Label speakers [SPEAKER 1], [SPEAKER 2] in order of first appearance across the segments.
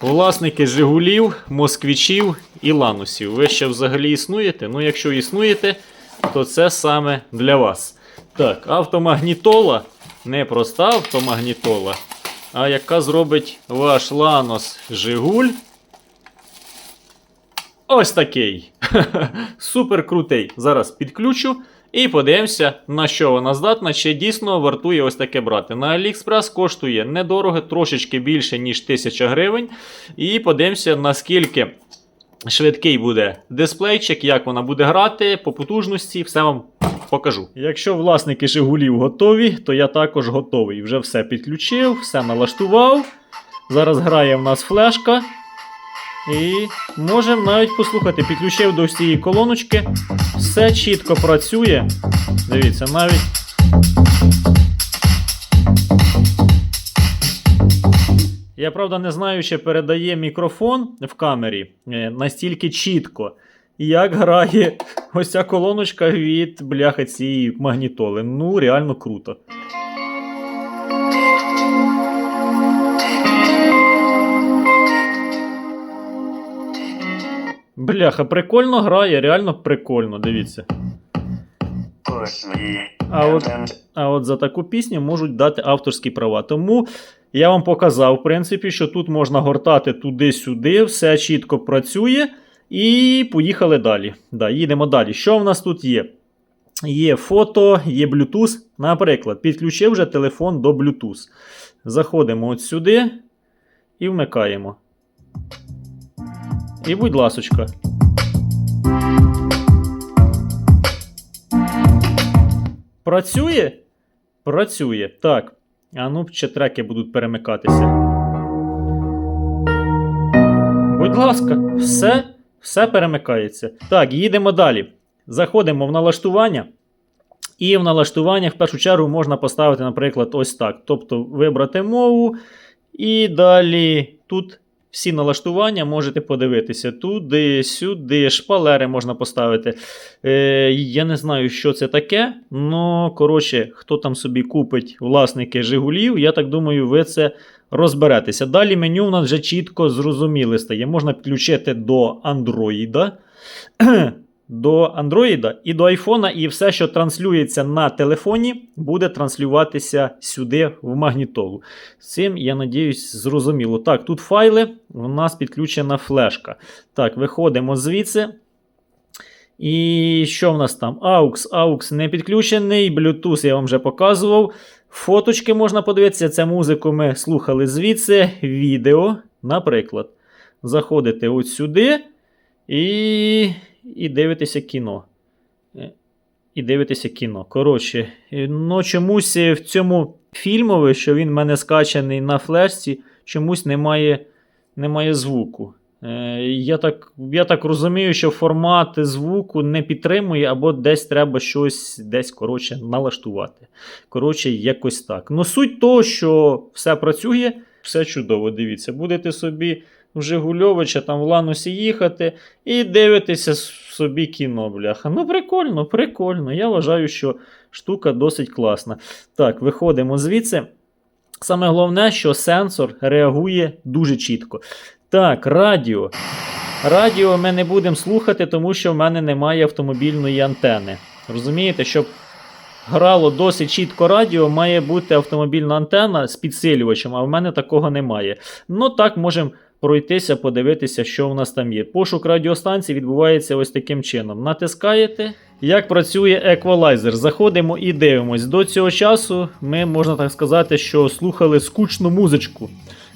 [SPEAKER 1] Власники Жигулів, Москвічів і Ланусів. Ви ще взагалі існуєте? Ну, якщо існуєте, то це саме для вас. Так, автомагнітола, не проста автомагнітола, а яка зробить ваш Ланос Жигуль. Ось такий. Супер крутий. Зараз підключу і подивимося, на що вона здатна, чи дійсно вартує ось таке брати. На AliExpress коштує недорого, трошечки більше, ніж 1000 гривень. І подивимося, наскільки швидкий буде дисплейчик, як вона буде грати, по потужності, все вам покажу. Якщо власники Жигулів готові, то я також готовий. Вже все підключив, все налаштував. Зараз грає в нас флешка. І можемо навіть послухати, підключив до цієї колоночки. Все чітко працює. Дивіться, навіть. Я правда не знаю, чи передає мікрофон в камері е, настільки чітко, як грає ось ця колоночка від бляха цієї магнітоли. Ну, реально круто. Бляха, прикольно грає, реально прикольно, дивіться. А от, а от за таку пісню можуть дати авторські права. Тому я вам показав, в принципі, що тут можна гортати туди-сюди, все чітко працює. І поїхали далі. Да, їдемо далі. Що в нас тут є? Є фото, є Bluetooth. Наприклад, підключив вже телефон до Bluetooth. Заходимо от сюди і вмикаємо. І будь ласочка. Працює? Працює. Так. А ну, ще треки будуть перемикатися. Будь ласка, все, все перемикається. Так, їдемо далі. Заходимо в налаштування. І в налаштуваннях в першу чергу можна поставити, наприклад, ось так. Тобто вибрати мову. І далі тут всі налаштування можете подивитися. Туди, сюди, шпалери можна поставити. Е, я не знаю, що це таке. Ну, коротше, хто там собі купить власники Жигулів, я так думаю, ви це розберетеся. Далі меню у нас вже чітко зрозуміле стає. Можна підключити до Андроїда. До Андроїда і до айфона, і все, що транслюється на телефоні, буде транслюватися сюди в магнітолу. Цим, я надіюсь, зрозуміло. Так, тут файли, у нас підключена флешка. Так, виходимо звідси. І що в нас там? AUX, AUX не підключений, Bluetooth я вам вже показував. Фоточки можна подивитися. Це музику ми слухали звідси. Відео, наприклад. Заходите от сюди і, і дивитеся кіно. Е, І дивитеся кіно. Коротше, е, ну чомусь в цьому фільмові, що він в мене скачаний на флешці, чомусь немає, немає звуку. Е, Я так, я так розумію, що формат звуку не підтримує, або десь треба щось десь коротше, налаштувати. Коротше, якось так. Ну, суть того, що все працює, все чудово. Дивіться, будете собі в Жигульовича там в Ланусі їхати і дивитеся собі кіно, бляха. Ну, прикольно, прикольно. Я вважаю, що штука досить класна. Так, виходимо звідси. Саме головне, що сенсор реагує дуже чітко. Так, радіо. Радіо ми не будемо слухати, тому що в мене немає автомобільної антени. Розумієте, щоб грало досить чітко радіо, має бути автомобільна антена з підсилювачем, а в мене такого немає. Ну так можемо пройтися, подивитися, що в нас там є. Пошук радіостанції відбувається ось таким чином. Натискаєте. Як працює еквалайзер? Заходимо і дивимось. До цього часу ми, можна так сказати, що слухали скучну музичку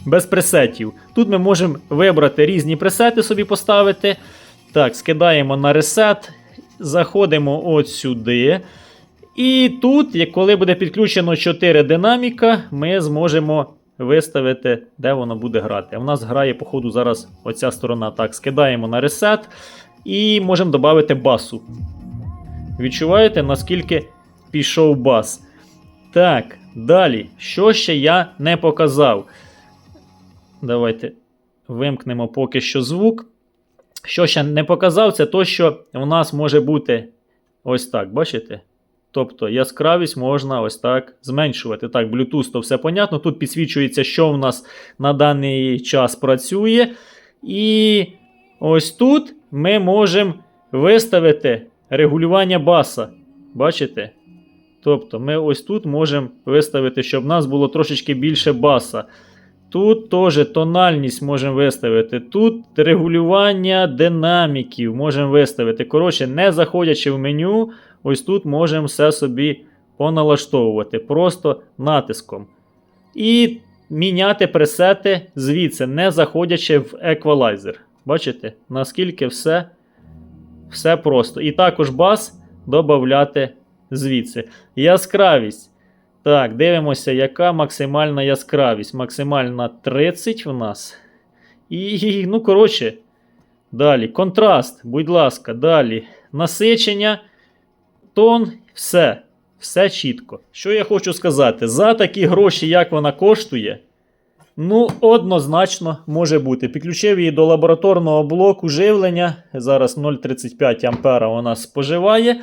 [SPEAKER 1] без пресетів. Тут ми можемо вибрати різні пресети собі поставити. Так, скидаємо на ресет, заходимо от сюди. І тут, коли буде підключено 4 динаміка, ми зможемо виставити, де воно буде грати. В нас грає, походу, зараз оця сторона. Так, скидаємо на ресет і можемо додати басу. Відчуваєте, наскільки пішов бас? Так, далі. Що ще я не показав? Давайте вимкнемо поки що звук. Що ще не показав, це то, що у нас може бути ось так, бачите? Тобто яскравість можна ось так зменшувати. Так, Bluetooth то все понятно. Тут підсвічується, що в нас на даний час працює. І ось тут ми можемо виставити регулювання баса. Бачите? Тобто ми ось тут можемо виставити, щоб в нас було трошечки більше баса. Тут теж тональність можемо виставити. Тут регулювання динаміків можемо виставити. Коротше, не заходячи в меню, ось тут можемо все собі поналаштовувати просто натиском. І міняти пресети звідси, не заходячи в еквалайзер. Бачите, наскільки все, все просто. І також бас додати звідси. Яскравість. Так, дивимося, яка максимальна яскравість. Максимальна 30 в нас. І, ну, коротше, далі. Контраст, будь ласка, далі. Насичення, тон, все. Все чітко. Що я хочу сказати? За такі гроші, як вона коштує, ну, однозначно може бути. Підключив її до лабораторного блоку живлення. Зараз 0,35 ампера вона споживає.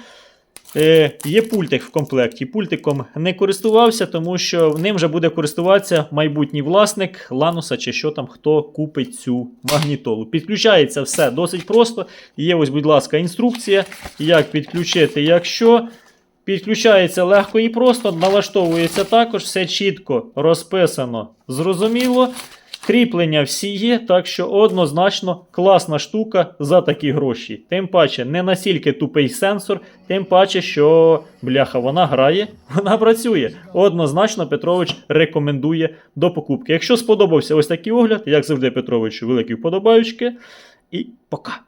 [SPEAKER 1] Е, є пультик в комплекті. Пультиком не користувався, тому що ним вже буде користуватися майбутній власник Лануса чи що там, хто купить цю магнітолу. Підключається все досить просто. Є ось, будь ласка, інструкція, як підключити, якщо. Підключається легко і просто, налаштовується також, все чітко розписано, зрозуміло. Кріплення всі є, так що однозначно класна штука за такі гроші. Тим паче, не настільки тупий сенсор, тим паче, що бляха, вона грає, вона працює. Однозначно, Петрович рекомендує до покупки. Якщо сподобався ось такий огляд, як завжди, Петровичу, великі вподобаючки. І пока.